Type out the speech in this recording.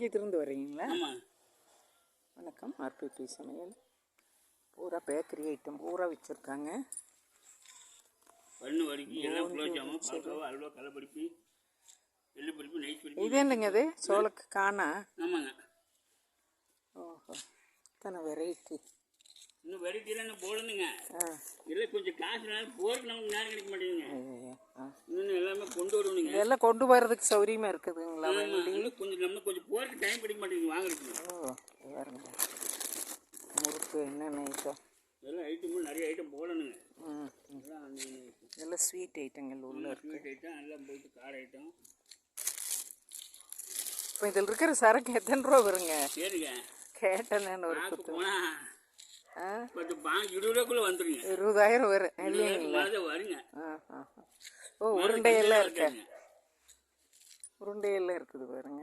திருந்து வர்றீங்களா? வணக்கம். ஆர்பிபி சமையல். பூரா பேக்கரி ஐட்டம் பூரா வச்சுருக்காங்க. இது என்னங்க இது? சோளக்கு காணா? ஆமாங்க. ஓஹோ. இத்தனை வெரைட்டி இன்னும் வெரைட்டிலாம் போடணுங்க. இல்லை கொஞ்சம் காசு நேரம் போகிறதுக்கு நமக்கு நேரம் கிடைக்க மாட்டேங்குங்க ஐயையோ. ஆ இன்னும் எல்லாமே கொண்டு வரணுங்க இதெல்லாம் கொண்டு வர்றதுக்கு சௌரியமா இருக்குதுங்களா இன்னும் கொஞ்சம் நம்ம கொஞ்சம் போகிறதுக்கு டைம் கிடைக்க மாட்டேங்குது வாங்குறதுக்கு. ஓ பாருங்க. முறுக்கு என்னென்ன ஐட்டம் எல்லாம் ஐட்டமும் நிறைய ஐட்டம் போடணுங்க. இதெல்லாம் ஸ்வீட் ஐட்டங்கள் உள்ள ஸ்வீட் ஐட்டம் எல்லாம் போயிட்டு கார ஐட்டம் இப்போ இதில் இருக்கிற சரக்கு எத்தனை ரூபா வருங்க? சரிங்க கேட்டேன்னு ஒரு குத்து. ஆ? பத்து பாஞ்சு இருபது ரூபாக்குள்ளே வந்துருங்க. இருபதாயிரம் வரும். இல்லைங்களா? வருங்க. ஓ உருண்டையெல்லாம் இருக்கா? இருக்காங்க. உருண்டையெல்லாம் இருக்குது பாருங்க.